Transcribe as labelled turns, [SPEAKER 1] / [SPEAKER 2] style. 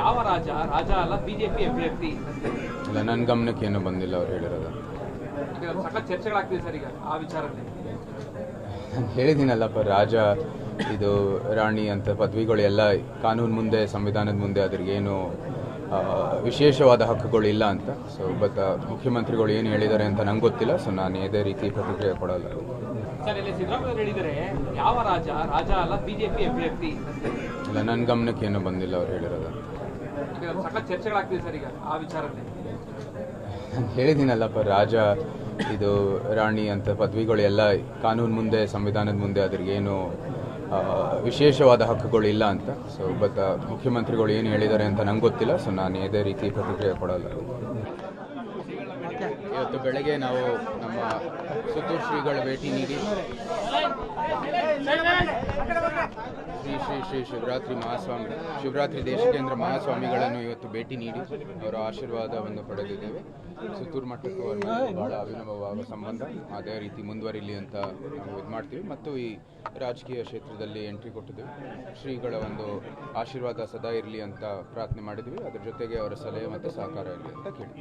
[SPEAKER 1] ಯಾವ ರಾಜ? ರಾಜ ಅಲ್ಲ ಬಿಜೆಪಿ ಅಭ್ಯರ್ಥಿ.
[SPEAKER 2] ಇಲ್ಲ ನನ್ನ ಗಮನಕ್ಕೆ ಏನೂ ಬಂದಿಲ್ಲ ಅವ್ರು ಹೇಳಿರೋದು.
[SPEAKER 1] ಸಖತ್ ಚರ್ಚೆಗಳಾಗ್ತಿದೆ ಸರ್ ಈಗ ಆ ವಿಚಾರದಲ್ಲಿ.
[SPEAKER 2] ನಾನು ಹೇಳಿದ್ದೀನಲ್ಲಪ್ಪ ರಾಜ ಇದು ರಾಣಿ ಅಂತ ಪದವಿಗಳು ಎಲ್ಲ ಕಾನೂನು ಮುಂದೆ ಸಂವಿಧಾನದ ಮುಂದೆ ಅದ್ರಿಗೇನು ವಿಶೇಷವಾದ ಹಕ್ಕುಗಳು ಇಲ್ಲ ಅಂತ. ಸೊ ಬಟ್ ಮುಖ್ಯಮಂತ್ರಿಗಳು ಏನು ಹೇಳಿದ್ದಾರೆ ಅಂತ ನಂಗೆ ಗೊತ್ತಿಲ್ಲ ಸೊ ನಾನು ಯಾವುದೇ ರೀತಿ ಪ್ರತಿಕ್ರಿಯೆ ಕೊಡಲ್ಲ.
[SPEAKER 1] ಸರ್ ಇಲ್ಲಿ ಸಿದ್ದರಾಮಯ್ಯ ಹೇಳಿದರೆ ಯಾವ ರಾಜ? ರಾಜ ಅಲ್ಲ ಬಿಜೆಪಿ ಅಭ್ಯರ್ಥಿ.
[SPEAKER 2] ಇಲ್ಲ ನನ್ನ ಗಮನಕ್ಕೆ ಏನೂ ಬಂದಿಲ್ಲ ಅವ್ರು ಹೇಳಿರೋದು.
[SPEAKER 1] ಈಗ ಸಖತ್ ಚರ್ಚೆಗಳಾಗ್ತಿದೆ ಸರ್ ಈಗ ಆ ವಿಚಾರದಲ್ಲಿ.
[SPEAKER 2] ನಾನು ಹೇಳಿದ್ದೀನಲ್ಲಪ್ಪ ರಾಜ ಇದು ರಾಣಿ ಅಂತ ಪದವಿಗಳು ಎಲ್ಲ ಕಾನೂನು ಮುಂದೆ ಸಂವಿಧಾನದ ಮುಂದೆ ಅದ್ರಿಗೇನು ಆ, ವಿಶೇಷವಾದ ಹಕ್ಕುಗಳು ಇಲ್ಲ ಅಂತ. ಸೊ ಬಟ್ ಮುಖ್ಯಮಂತ್ರಿಗಳು ಏನು ಹೇಳಿದ್ದಾರೆ ಅಂತ ನಂಗೆ ಗೊತ್ತಿಲ್ಲ ಸೊ ನಾನು ಯಾವುದೇ ರೀತಿ ಪ್ರತಿಕ್ರಿಯೆ ಕೊಡಲ್ಲ. ಇವತ್ತು ಬೆಳಗ್ಗೆ ನಾವು ನಮ್ಮ ಸುತ್ತೂರು ಶ್ರೀಗಳ ಭೇಟಿ ನೀಡಿ ಶ್ರೀ ಶ್ರೀ ಶ್ರೀ ಶಿವರಾತ್ರಿ ಮಹಾಸ್ವಾಮಿ, ಶಿವರಾತ್ರಿ ದೇಶಕೇಂದ್ರ ಮಹಾಸ್ವಾಮಿಗಳನ್ನು ಇವತ್ತು ಭೇಟಿ ನೀಡಿ ಅವರ ಆಶೀರ್ವಾದವನ್ನು ಪಡೆದಿದ್ದೇವೆ. ಸುತ್ತೂರು ಮಠಕ್ಕೂ ಅವರ ಬಹಳ ಅಭಿನವವಾದ ಸಂಬಂಧ. ಅದೇ ರೀತಿ ಮುಂದುವರಿಲಿ ಅಂತ ನಾವು ಇದು ಮಾಡ್ತೀವಿ. ಮತ್ತು ಈ ರಾಜಕೀಯ ಕ್ಷೇತ್ರದಲ್ಲಿ ಎಂಟ್ರಿ ಕೊಟ್ಟಿದ್ದೇವೆ. ಶ್ರೀಗಳ ಒಂದು ಆಶೀರ್ವಾದ ಸದಾ ಇರಲಿ ಅಂತ ಪ್ರಾರ್ಥನೆ ಮಾಡಿದ್ವಿ ಅದ್ರ ಜೊತೆಗೆ ಅವರ ಸಲಹೆ ಮತ್ತು ಸಹಕಾರ ಇರಲಿ ಅಂತ ಕೇಳಿ.